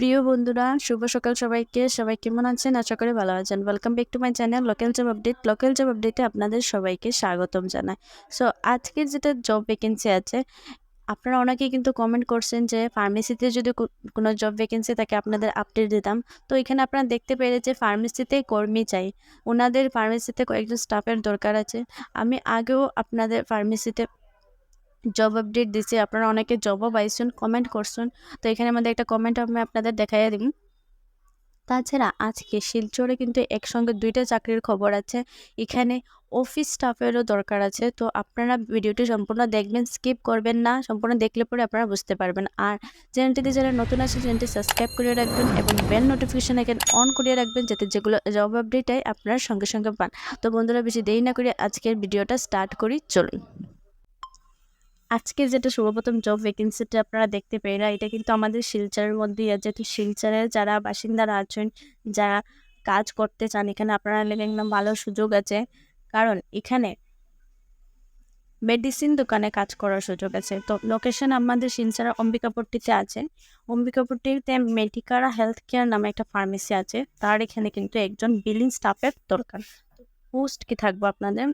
প্রিয় বন্ধুরা, শুভ সকাল সবাইকে। সবাই কেমন আছেন? আশা করি ভালো আছেন। Welcome back to my channel local job update local job আপডেটে আপনাদের সবাইকে স্বাগতম জানাই। সো আজকের যেটা জব ভ্যাকেন্সি আছে, আপনারা অনেকেই কিন্তু কমেন্ট করছেন যে ফার্মেসিতে যদি কোনো জব ভ্যাকেন্সি থাকে, আপনাদের আপডেট দিতাম। তো এখানে আপনারা দেখতে পেরে যে ফার্মেসিতে কর্মী চাই। ওনাদের ফার্মেসিতে কয়েকজন স্টাফের দরকার আছে। আমি আগেও আপনাদের ফার্মেসিতে জব আপডেট দিছি। আপনারা অনেকে জবও পাইছেন কমেন্ট করছেন। তো এখানে আমাদের একটা কমেন্ট আমি আপনাদের দেখাইয়া দিব। তাছাড়া আজকে শিলচরে কিন্তু একসঙ্গে দুইটা চাকরির খবর আছে। এখানে অফিস স্টাফেরও দরকার আছে। তো আপনারা ভিডিওটি সম্পূর্ণ দেখবেন স্কিপ করবেন না। সম্পূর্ণ দেখলে পরে আপনারা বুঝতে পারবেন। আর চ্যানেলটিতে যারা নতুন আছে, চ্যানেলটি সাবস্ক্রাইব করে রাখবেন এবং বেল নোটিফিকেশন এখানে অন করে রাখবেন যাতে যেগুলো জব আপডেটাই আপনারা সঙ্গে সঙ্গে পান। তো বন্ধুরা, বেশি দেরি না করে আজকের ভিডিওটা স্টার্ট করি। চলুন। আজকে যেটা সর্বপ্রথম জব ভ্যাকেন্সিটা আপনারা দেখতে পেয়ে এটা কিন্তু আমাদের শিলচরের মধ্যেই আছে। তো শিলচরের যারা বাসিন্দারা আছেন, যারা কাজ করতে চান, এখানে আপনারা একদম ভালো সুযোগ আছে। কারণ এখানে মেডিসিন দোকানে কাজ করার সুযোগ আছে। তো লোকেশন আমাদের শিলচরের অম্বিকাপুরটিতে আছে। অম্বিকাপুরটিতে মেডিকারা হেলথ কেয়ার নামে একটা ফার্মেসি আছে। তার এখানে কিন্তু একজন বিলিং স্টাফের দরকার। পোস্ট কি থাকব আপনাদের?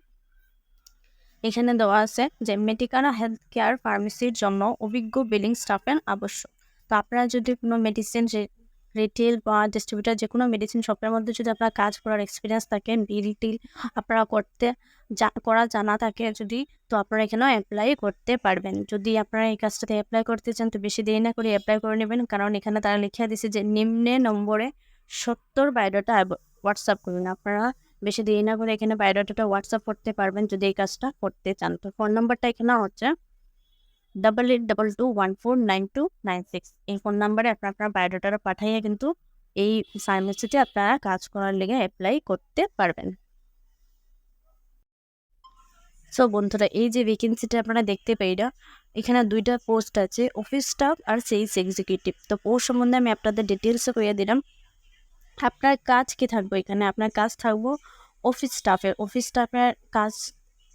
এখানে দেওয়া আছে যে মেডিকানা হেলথ কেয়ার ফার্মেসির জন্য অভিজ্ঞ বিলিং স্টাফের আবশ্যক। তো আপনারা যদি কোনো মেডিসিন রিটেল বা ডিস্ট্রিবিউটার যে কোনো মেডিসিন শপের মধ্যে যদি আপনার কাজ করার এক্সপিরিয়েন্স থাকে রিটেল আপনারা করতে করা জানা থাকে যদি, তো আপনারা এখানেও অ্যাপ্লাই করতে পারবেন। যদি আপনারা এই কাজটাতে অ্যাপ্লাই করতে চান, তো বেশি দেরি না করে অ্যাপ্লাই করে নেবেন, কারণ এখানে তারা লিখে দিছে যে নিম্নে নম্বরে সত্তর বায়োডাটা হোয়াটসঅ্যাপ করুন। আপনারা বেশি দেরি না করে এখানে বায়োডাটাটা হোয়াটসঅ্যাপ করতে পারবেন যদি এই কাজটা করতে চান। তো ফোন নাম্বারটা এখানে হচ্ছে double eight double two one four nine two nine six এই ফোন নাম্বারে আপনার আপনার বায়োডাটাটা পাঠাইয়ে কিন্তু এই ফার্মেসিতে আপনারা কাজ করার লেগে অ্যাপ্লাই করতে পারবেন। সো বন্ধুরা, এই যে ভ্যাকেন্সিটা আপনারা দেখতে পাইরা, এখানে দুইটা পোস্ট আছে অফিস স্টাফ আর সেলস এক্সিকিউটিভ তো পোস্ট সম্বন্ধে আমি আপনাদের ডিটেলসও কইয়া দিলাম। আপনার কাজ কি থাকব এখানে? আপনার কাজ থাকব অফিস স্টাফের অফিস স্টাফের কাজ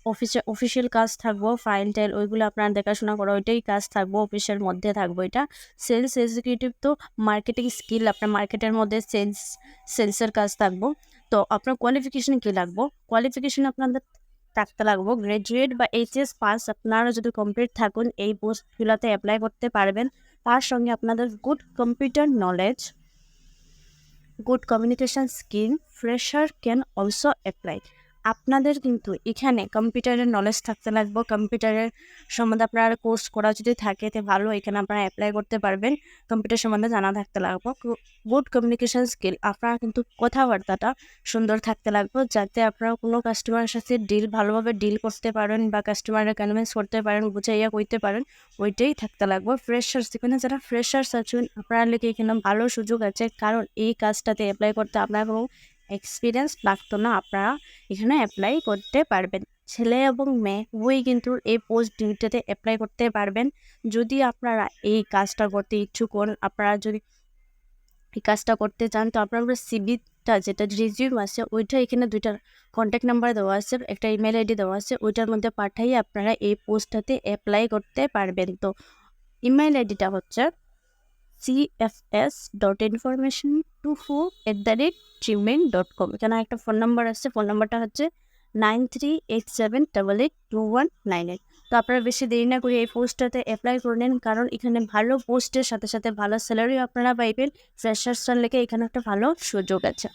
অফিসে অফিসিয়াল কাজ থাকব ফাইল টাইল ওইগুলো আপনার দেখাশোনা করা, ওইটাই কাজ থাকব অফিসের মধ্যে থাকব এটা। সেলস এক্সিকিউটিভ তো মার্কেটিং স্কিল আপনার মার্কেটের মধ্যে সেলস সেলসের কাজ থাকব। তো আপনার কোয়ালিফিকেশন কী লাগবো? কোয়ালিফিকেশন আপনাদের থাকতে লাগবো গ্র্যাজুয়েট বা এইচএস পাস আপনারা যদি কমপ্লিট থাকুন, এই পোস্টগুলোতে অ্যাপ্লাই করতে পারবেন। তার সঙ্গে আপনাদের good computer knowledge good communication skill fresher can also apply আপনাদের কিন্তু এখানে কম্পিউটারের নলেজ থাকতে লাগবে। কম্পিউটারের সম্বন্ধে আপনার কোর্স করা যদি থাকে, তো ভালো, এখানে আপনারা অ্যাপ্লাই করতে পারবেন। কম্পিউটার সম্বন্ধে জানা থাকতে লাগবে। গুড কমিউনিকেশন স্কিল আপনার কিন্তু কথাবার্তাটা সুন্দর থাকতে লাগবে, যাতে আপনারা কোনো কাস্টমারের সাথে ডিল ভালোভাবে ডিল করতে পারেন বা কাস্টমারের কনভিন্স করতে পারেন, বুঝাইয়া করতে পারেন, ওইটাই থাকতে লাগবে। ফ্রেশার্স এখানে যারা ফ্রেশার্স আছেন, আপনার লেগে এখানে ভালো সুযোগ আছে, কারণ এই কাজটাতে অ্যাপ্লাই করতে আপনার কোনো এক্সপিরিয়েন্স লাগতো না আপনারা এখানে অ্যাপ্লাই করতে পারবেন। ছেলে এবং মেয়ে, উভয়ই কিন্তু এই পোস্ট ডিউটিতে অ্যাপ্লাই করতে পারবেন। যদি আপনারা এই কাজটা করতে ইচ্ছুক হন, আপনারা যদি এই কাজটা করতে চান, তো আপনার সিবিটা যেটা রিজিউম আছে, ওইটা এখানে দুইটা কন্ট্যাক্ট নাম্বার দেওয়া আছে, একটা ইমেল আইডি দেওয়া আছে, ওইটার মধ্যে পাঠাইয়ে আপনারা এই পোস্টটাতে অ্যাপ্লাই করতে পারবেন। তো ইমেল আইডিটা হচ্ছে CFS dot information two four at the rate Gmail dot com এখানে একটা ফোন নাম্বার আছে ফোন নাম্বারটা হচ্ছে nine three eight seven double eight two one nine eight তো আপনারা বেশি দেরি না করে এই পোস্টটাতে অ্যাপ্লাই করে নিন, কারণ এখানে ভালো পোস্টের সাথে সাথে ভালো স্যালারিও আপনারা পাইবেন। ফ্রেশার্স লেগে এখানে একটা ভালো সুযোগ আছে।